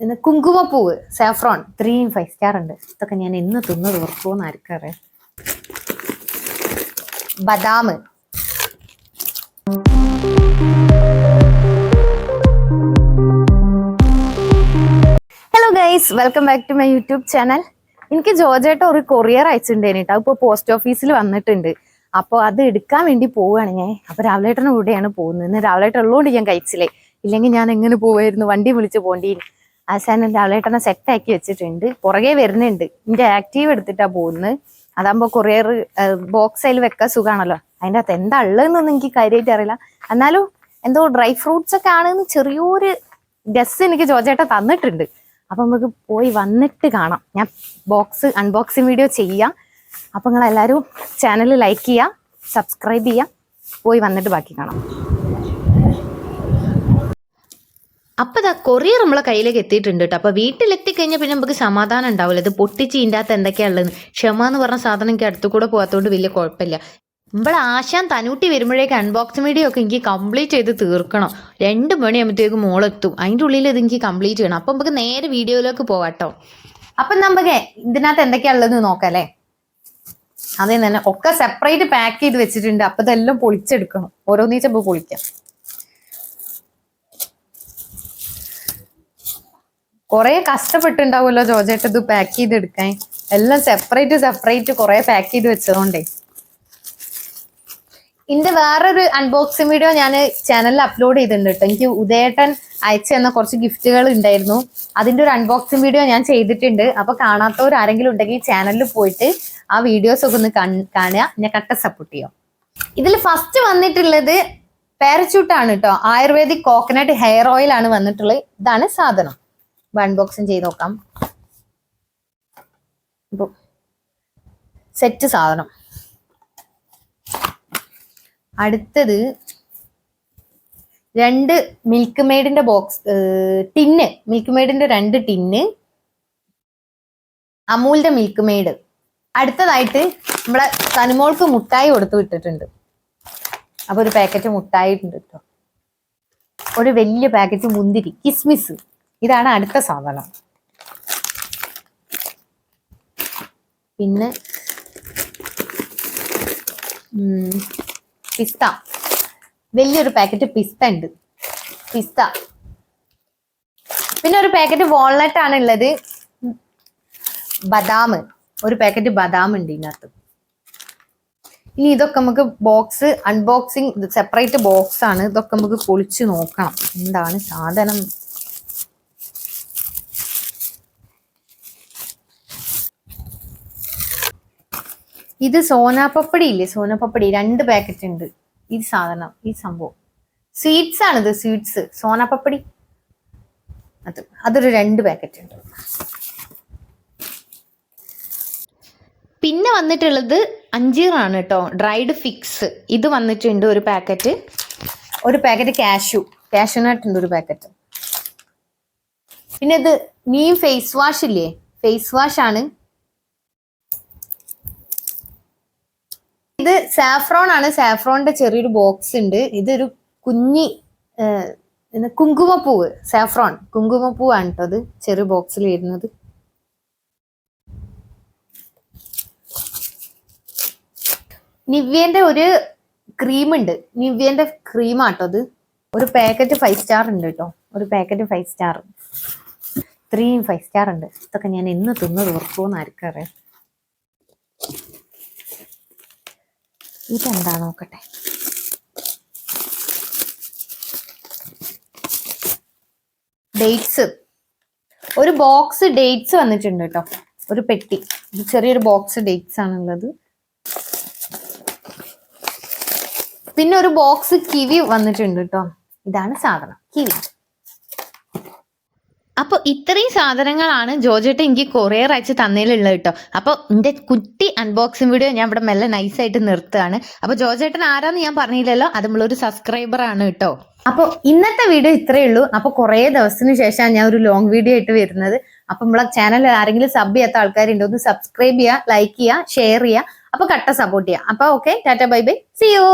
പിന്നെ കുങ്കുമപ്പൂവ് സാഫ്രോൺ ത്രീയും ഫൈവ് സ്റ്റാർ ഉണ്ട്. ഇതൊക്കെ ഞാൻ എന്ന് തിന്ന് തീർക്കുമെന്ന് ആർക്കറിയാം ബദാം. Hello guys welcome back to my YouTube channel എനിക്ക് ജോജേട്ട ഒരു കൊറിയർ അയച്ചിട്ടുണ്ടായിരുന്നു കേട്ടോ. പോസ്റ്റ് ഓഫീസിൽ വന്നിട്ടുണ്ട്. അപ്പോൾ അത് എടുക്കാൻ വേണ്ടി പോവുകയാണ് ഞാൻ. അപ്പോൾ രാവിലേട്ടന്റെ കൂടെയാണ് പോകുന്നത്. ഇന്ന് രാവിലേട്ടൻ ഞാൻ കഴിച്ചില്ലേ? ഇല്ലെങ്കിൽ ഞാൻ എങ്ങനെ പോവായിരുന്നു? വണ്ടി വിളിച്ച് പോകേണ്ടി അവസാനം രാവിലേട്ടനെ സെറ്റാക്കി വെച്ചിട്ടുണ്ട്. പുറകെ വരുന്നുണ്ട്. എന്റെ ആക്റ്റീവ് എടുത്തിട്ടാണ് പോകുന്നത് അതാകുമ്പോൾ കൊറിയർ ബോക്സ് അതിൽ വെക്കാൻ സുഖമാണല്ലോ അതിന്റെ അകത്ത് എന്താ ഉള്ളതെന്നൊന്നും എനിക്ക് കാര്യമായിട്ട് അറിയില്ല. എന്നാലും എന്തോ ഡ്രൈ ഫ്രൂട്ട്സ് ഒക്കെ ആണെന്ന് ചെറിയൊരു ഗസ് എനിക്ക് ജോജേട്ട തന്നിട്ടുണ്ട്. അപ്പൊ നമുക്ക് പോയി വന്നിട്ട് കാണാം. ഞാൻ ബോക്സ് അൺബോക്സിങ് വീഡിയോ ചെയ്യാം. അപ്പൊ നിങ്ങൾ എല്ലാവരും ചാനൽ ലൈക്ക് ചെയ്യുക സബ്സ്ക്രൈബ് ചെയ്യുക പോയി വന്നിട്ട് ബാക്കി കാണാം. അപ്പൊ ദാ കൊറിയർ നമ്മളെ കയ്യിലേക്ക് എത്തിയിട്ടുണ്ട് കേട്ടോ അപ്പൊ വീട്ടിലെത്തിക്കഴിഞ്ഞാൽ പിന്നെ നമുക്ക് സമാധാനം ഉണ്ടാവില്ല. ഇത് പൊട്ടിച്ച് ഇതിന്റെ അകത്ത് എന്തൊക്കെയാണുള്ളത് ക്ഷമ എന്ന് പറഞ്ഞ സാധനം എനിക്ക് അടുത്തു കൂടെ പോകാത്തതുകൊണ്ട് വലിയ കുഴപ്പമില്ല. നമ്മളെ ആശാൻ തനൂട്ടി വരുമ്പോഴേക്ക് അൺബോക്സ് വീഡിയോ ഒക്കെ എനിക്ക് കംപ്ലീറ്റ് ചെയ്ത് തീർക്കണം. രണ്ട് മണിയാകുമ്പോഴത്തേക്ക് മോളെത്തും അതിന്റെ ഉള്ളിൽ ഇത് എനിക്ക് കംപ്ലീറ്റ് ചെയ്യണം. അപ്പം നമുക്ക് നേരെ വീഡിയോയിലേക്ക് പോവാട്ടോ അപ്പം നമുക്ക് ഇതിനകത്ത് എന്തൊക്കെയാണുള്ളത് നോക്കാല്ലേ അതേ തന്നെ ഒക്കെ സെപ്പറേറ്റ് പാക്ക് ചെയ്ത് വെച്ചിട്ടുണ്ട്. അപ്പൊ ഇതെല്ലാം പൊളിച്ചെടുക്കണം. ഓരോന്നീച്ചപ്പോ പൊളിക്കാം. കുറെ കഷ്ടപ്പെട്ടുണ്ടാവുമല്ലോ ജോജേട്ട് ഇത് പാക്ക് ചെയ്ത് എടുക്കാൻ എല്ലാം സെപ്പറേറ്റ് സെപ്പറേറ്റ് കുറെ പാക്ക് ചെയ്ത് വെച്ചതുകൊണ്ടേ ഇതിന്റെ വേറൊരു അൺബോക്സിംഗ് വീഡിയോ ഞാൻ ചാനലിൽ അപ്ലോഡ് ചെയ്തിട്ടുണ്ട്. എനിക്ക് ഉദയേട്ടൻ അയച്ചു തന്ന കുറച്ച് ഗിഫ്റ്റുകൾ ഉണ്ടായിരുന്നു. അതിന്റെ ഒരു അൺബോക്സിംഗ് വീഡിയോ ഞാൻ ചെയ്തിട്ടുണ്ട്. അപ്പൊ കാണാത്തവർ ആരെങ്കിലും ഉണ്ടെങ്കിൽ ചാനലിൽ പോയിട്ട് ആ വീഡിയോസ് ഒക്കെ ഒന്ന് കാണുക. ഞാൻ കട്ട സപ്പോർട്ട് ചെയ്യാം. ഇതിൽ ഫസ്റ്റ് വന്നിട്ടുള്ളത് പാരച്യൂട്ടാണ് കേട്ടോ ആയുർവേദിക് കോക്കനട്ട് ഹെയർ ഓയിൽ ആണ് വന്നിട്ടുള്ളത്. ഇതാണ് സാധനം. അൺബോക്സിങ് ചെയ്ത് നോക്കാം. സെറ്റ് സാധനം. അടുത്തത് രണ്ട് മിൽക്ക് മെയ്ഡിന്റെ ബോക്സ് ടിന്ന് മിൽക്ക് മെയ്ഡിന്റെ രണ്ട് ടിന്ന് അമൂലിന്റെ മിൽക്ക് മെയ്ഡ് അടുത്തതായിട്ട് നമ്മളെ തനുമോൾക്ക് മുട്ടായി കൊടുത്തു വിട്ടിട്ടുണ്ട്. അപ്പൊ ഒരു പാക്കറ്റ് മുട്ടായിട്ടുണ്ട് കേട്ടോ ഒരു വലിയ പാക്കറ്റ് മുന്തിരി കിസ്മിസ്. ഇതാണ് അടുത്ത സാധനം. പിന്നെ പിസ്ത. വലിയൊരു പാക്കറ്റ് പിസ്ത ഉണ്ട്. പിസ്ത. പിന്നെ ഒരു പാക്കറ്റ് വാൾനട്ട് ആണ് ഉള്ളത്. ബദാം. ഒരു പാക്കറ്റ് ബദാം ഉണ്ട് ഇതിനകത്ത്. ഇനി ഇതൊക്കെ നമുക്ക് ബോക്സ് അൺബോക്സിങ് സെപ്പറേറ്റ് ബോക്സ് ആണ്. ഇതൊക്കെ നമുക്ക് പൊളിച്ച് നോക്കണം. എന്താണ് സാധനം? ഇത് സോനാപ്പപ്പടി ഇല്ലേ? സോനാപ്പപ്പടി രണ്ട് പാക്കറ്റ് ഉണ്ട്. ഈ സാധനം ഈ സംഭവം. സ്വീറ്റ്സ് ആണിത് സ്വീറ്റ്സ് സോനാപ്പപ്പടി. അത് അതൊരു രണ്ട് പാക്കറ്റ് ഉണ്ട്. പിന്നെ വന്നിട്ടുള്ളത് അഞ്ചീറാണ് കേട്ടോ. ഡ്രൈഡ് ഫിക്സ് ഇത് വന്നിട്ടുണ്ട് ഒരു പാക്കറ്റ് ഒരു പാക്കറ്റ് കാഷ്യൂ ഉണ്ട് ഒരു പാക്കറ്റ് പിന്നെ ഇത് നീം ഫേസ് വാഷ് ഇല്ലേ? ഫേസ് വാഷ് ആണ്. ഇത് സാഫ്രോൺ ആണ്. സാഫ്രോണിന്റെ ചെറിയൊരു ബോക്സ് ഉണ്ട്. ഇതൊരു കുഞ്ഞി കുങ്കുമപ്പൂവ് സാഫ്രോൺ കുങ്കുമപ്പൂവാണ് കേട്ടോ അത് ചെറിയ ബോക്സിൽ വരുന്നത് നിവ്യന്റെ ഒരു ക്രീം ഉണ്ട്. നിവ്യന്റെ ക്രീമാട്ടോ അത് ഒരു പാക്കറ്റ് ഫൈവ് സ്റ്റാർ ഉണ്ട് കേട്ടോ ഒരു പാക്കറ്റ് ഫൈവ് സ്റ്റാർ ത്രീയും ഫൈവ് സ്റ്റാർ ഉണ്ട്. ഇതൊക്കെ ഞാൻ എന്ന് തിന്ന് തീർക്കുമെന്ന് ആർക്കറിയാം. ഇതെന്താ നോക്കട്ടെ? ഡേറ്റ്സ് ഒരു ബോക്സ് ഡേറ്റ്സ് വന്നിട്ടുണ്ട് കേട്ടോ ഒരു പെട്ടി. ചെറിയൊരു ബോക്സ് ഡേറ്റ്സ് ആണുള്ളത്. പിന്നെ ഒരു ബോക്സ് കിവി വന്നിട്ടുണ്ട് കേട്ടോ ഇതാണ് സാധനം. കിവി അപ്പൊ ഇത്രയും സാധനങ്ങളാണ് ജോജേട്ട എനിക്ക് കൊറിയർ അയച്ച് തന്നതിലുള്ളത് കേട്ടോ. അപ്പൊ എന്റെ കുട്ടി അൺബോക്സിംഗ് വീഡിയോ ഞാൻ ഇവിടെ മെല്ലെ നൈസായിട്ട് നിർത്തുകയാണ്. അപ്പൊ ജോജേട്ടൻ ആരാന്ന് ഞാൻ പറഞ്ഞില്ലല്ലോ അത് നമ്മളൊരു സബ്സ്ക്രൈബർ ആണ് കേട്ടോ. അപ്പൊ ഇന്നത്തെ വീഡിയോ ഇത്രയേ ഉള്ളൂ. അപ്പൊ കുറേ ദിവസത്തിന് ശേഷമാണ് ഞാൻ ഒരു ലോങ് വീഡിയോ ആയിട്ട് വരുന്നത്. അപ്പൊ നമ്മളെ ചാനൽ ആരെങ്കിലും സബ് ചെയ്യാത്ത ആൾക്കാരുണ്ടോ ഒന്ന് സബ്സ്ക്രൈബ് ചെയ്യുക ലൈക്ക് ചെയ്യുക ഷെയർ ചെയ്യുക. അപ്പൊ കട്ട സപ്പോർട്ട് ചെയ്യുക. അപ്പൊ okay tata bye bye see you